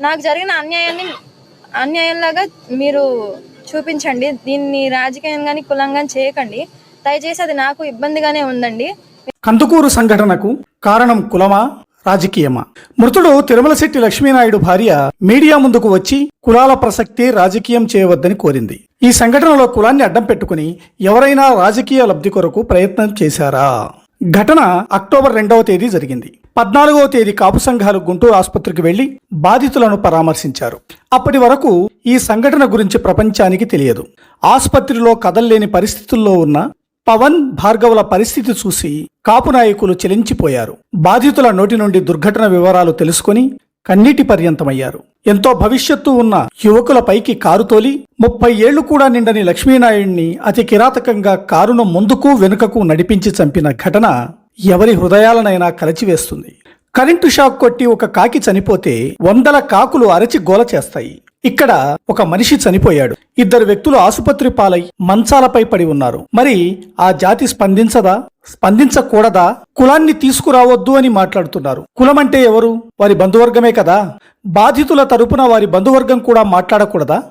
నాకు జరిగిన అన్యాయాన్ని అన్యాయంలాగా మీరు చూపించండి. దీన్ని రాజకీయం కానీ కులం కానీ చేయకండి. దయచేసి అది నాకు ఇబ్బందిగానే ఉందండి. కందుకూరు సంఘటనకు కారణం కులమా రాజకీయమా? మృతుడు తిరుమల శెట్టి లక్ష్మీనాయుడు భార్య మీడియా ముందుకు వచ్చి కులాల ప్రసక్తి రాజకీయం చేయవద్దని కోరింది. ఈ సంఘటనలో కులాన్ని అడ్డం పెట్టుకుని ఎవరైనా రాజకీయ లబ్ధి కొరకు ప్రయత్నం చేశారా? ఘటన అక్టోబర్ రెండవ తేదీ జరిగింది. పద్నాలుగవ తేదీ కాపు సంఘాలు గుంటూరు ఆసుపత్రికి వెళ్ళి బాధితులను పరామర్శించారు. అప్పటి వరకు ఈ సంఘటన గురించి ప్రపంచానికి తెలియదు. ఆసుపత్రిలో కదల్లేని పరిస్థితుల్లో ఉన్న పవన్ భార్గవుల పరిస్థితి చూసి కాపు నాయకులు చెలించిపోయారు. బాధితుల నోటి నుండి దుర్ఘటన వివరాలు తెలుసుకొని కన్నీటి పర్యంతమయ్యారు. ఎంతో భవిష్యత్తు ఉన్న యువకుల పైకి కారు తోలి ముప్పై ఏళ్ళు కూడా నిండని లక్ష్మీనాయుడిని అతి కిరాతకంగా కారును ముందుకు వెనుకకు నడిపించి చంపిన ఘటన ఎవరి హృదయాలనైనా కలచివేస్తుంది కరెంటు షాక్ కొట్టి ఒక కాకి చనిపోతే వందల కాకులు అరచి గోల చేస్తాయి. ఇక్కడ ఒక మనిషి చనిపోయాడు. ఇద్దరు వ్యక్తులు ఆసుపత్రి పాలై మంచాలపై పడి ఉన్నారు. మరి ఆ జాతి స్పందించదా? స్పందించకూడదా? కులాన్ని తీసుకురావద్దు అని మాట్లాడుతున్నారు. కులం అంటే ఎవరు? వారి బంధువర్గమే కదా. బాధితుల తరపున వారి బంధువర్గం కూడా మాట్లాడకూడదా?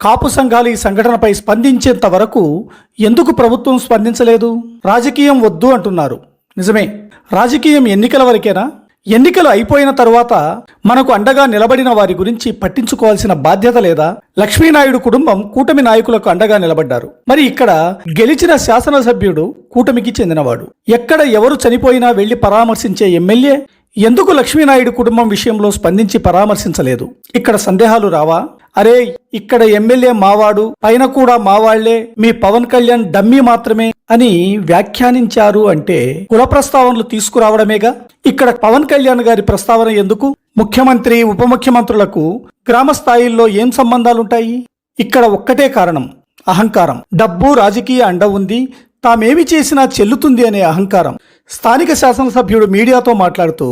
కాపు సంఘాలు ఈ సంఘటనపై స్పందించేంత వరకు ఎందుకు ప్రభుత్వం స్పందించలేదు? రాజకీయం వద్దు అంటున్నారు. నిజమే. రాజకీయం ఎన్నికల వరకేనా? ఎన్నికలు అయిపోయిన తరువాత మనకు అండగా నిలబడిన వారి గురించి పట్టించుకోవాల్సిన బాధ్యత లేదా? లక్ష్మీనాయుడు కుటుంబం కూటమి నాయకులకు అండగా నిలబడ్డారు. మరి ఇక్కడ గెలిచిన శాసనసభ్యుడు కూటమికి చెందినవాడు. ఎక్కడ ఎవరు చనిపోయినా వెళ్ళి పరామర్శించే ఎమ్మెల్యే? ఎందుకు లక్ష్మీనాయుడు కుటుంబం విషయంలో స్పందించి పరామర్శించలేదు? ఇక్కడ సందేహాలు రావా? అరే ఇక్కడ ఎమ్మెల్యే మావాడు పైన కూడా మావాళ్ళే మీ పవన్ కళ్యాణ్ డమ్మీ మాత్రమే అని వ్యాఖ్యానించారు అంటే కుల ప్రస్తావనలు తీసుకురావడమేగా? ఇక్కడ పవన్ కళ్యాణ్ గారి ప్రస్తావన ఎందుకు? ముఖ్యమంత్రి ఉప ముఖ్యమంత్రులకు గ్రామ స్థాయిల్లో ఏం సంబంధాలుంటాయి? ఇక్కడ ఒక్కటే కారణం అహంకారం. డబ్బు రాజకీయ అండ ఉంది తామేమి చేసినా చెల్లుతుంది అనే అహంకారం. స్థానిక శాసనసభ్యుడు మీడియాతో మాట్లాడుతూ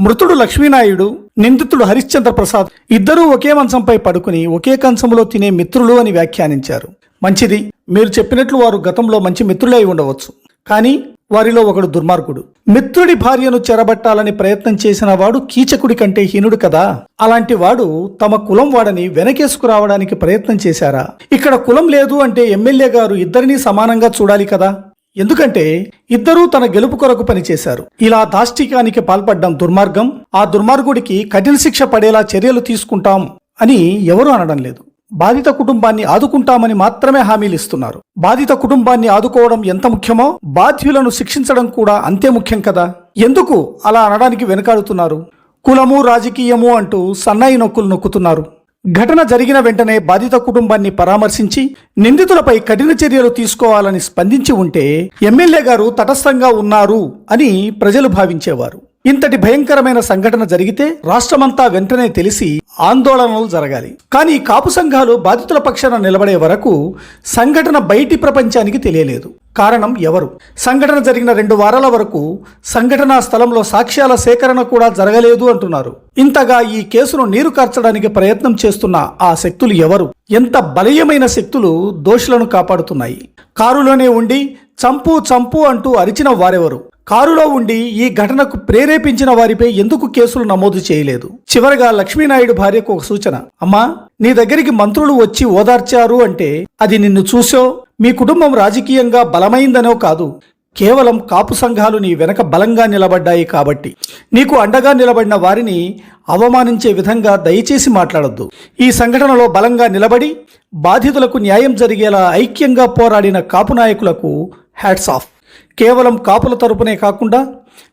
మృతుడు లక్ష్మీనాయుడు నిందితుడు హరిశ్చంద్ర ప్రసాద్ ఇద్దరూ ఒకే మంచంపై పడుకుని ఒకే కంచంలో తినే మిత్రులు అని వ్యాఖ్యానించారు. మంచిది. మీరు చెప్పినట్లు వారు గతంలో మంచి మిత్రులై ఉండవచ్చు. కానీ వారిలో ఒకడు దుర్మార్గుడు. మిత్రుడి భార్యను చెరబట్టాలని ప్రయత్నం చేసిన వాడు కీచకుడి కంటే హీనుడు కదా? అలాంటి వాడు తమ కులం వాడని వెనకేసుకురావడానికి ప్రయత్నం చేశారా? ఇక్కడ కులం లేదు అంటే ఎమ్మెల్యే గారు ఇద్దరినీ సమానంగా చూడాలి కదా? ఎందుకంటే ఇద్దరూ తన గెలుపు కొరకు పనిచేశారు. ఇలా దాష్టికానికి పాల్పడ్డం దుర్మార్గం ఆ దుర్మార్గుడికి కఠిన శిక్ష పడేలా చర్యలు తీసుకుంటాం అని ఎవరూ అనడం లేదు. బాధిత కుటుంబాన్ని ఆదుకుంటామని మాత్రమే హామీలు ఇస్తున్నారు. బాధిత కుటుంబాన్ని ఆదుకోవడం ఎంత ముఖ్యమో బాధ్యులను శిక్షించడం కూడా అంతే ముఖ్యం కదా. ఎందుకు అలా అనడానికి వెనకాడుతున్నారు? కులము రాజకీయము అంటూ సన్నాయి నొక్కులు నొక్కుతున్నారు. ఘటన జరిగిన వెంటనే బాధిత కుటుంబాన్ని పరామర్శించి నిందితులపై కఠిన చర్యలు తీసుకోవాలని స్పందించి ఉంటే ఎమ్మెల్యే గారు తటస్థంగా ఉన్నారు అని ప్రజలు భావించేవారు. ఇంతటి భయంకరమైన సంఘటన జరిగితే రాష్ట్రమంతా వెంటనే తెలిసి ఆందోళనలు జరగాలి. కానీ కాపు సంఘాలు బాధితుల పక్షాన నిలబడే వరకు సంఘటన బయటి ప్రపంచానికి తెలియలేదు. కారణం ఎవరు? సంఘటన జరిగిన రెండు వారాల వరకు సంఘటనా స్థలంలో సాక్ష్యాల సేకరణ కూడా జరగలేదు అంటున్నారు. ఇంతగా ఈ కేసును నీరు కార్చడానికి ప్రయత్నం చేస్తున్న ఆ శక్తులు ఎవరు? ఎంత బలీయమైన శక్తులు దోషులను కాపాడుతున్నాయి. కారులోనే ఉండి చంపు చంపు అంటూ అరిచిన వారెవరు? కారులో ఉండి ఈ ఘటనకు ప్రేరేపించిన వారిపై ఎందుకు కేసులు నమోదు చేయలేదు? చివరగా లక్ష్మీనాయుడు భార్యకు ఒక సూచన. అమ్మా నీ దగ్గరికి మంత్రులు వచ్చి ఓదార్చారు అంటే అది నిన్ను చూసో? మీ కుటుంబం రాజకీయంగా బలమైందనో కాదు. కేవలం కాపు సంఘాలు నీ వెనక బలంగా నిలబడ్డాయి కాబట్టి. నీకు అండగా నిలబడిన వారిని అవమానించే విధంగా దయచేసి మాట్లాడొద్దు. ఈ సంఘటనలో బలంగా నిలబడి బాధితులకు న్యాయం జరిగేలా ఐక్యంగా పోరాడిన కాపు నాయకులకు హ్యాట్స్ ఆఫ్. కేవలం కాపుల తరపునే కాకుండా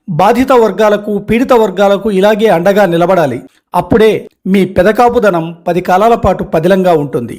బాధిత వర్గాలకు పీడిత వర్గాలకు ఇలాగే అండగా నిలబడాలి. అప్పుడే మీ పెదకాపుదనం పది కాలాల పాటు పదిలంగా ఉంటుంది.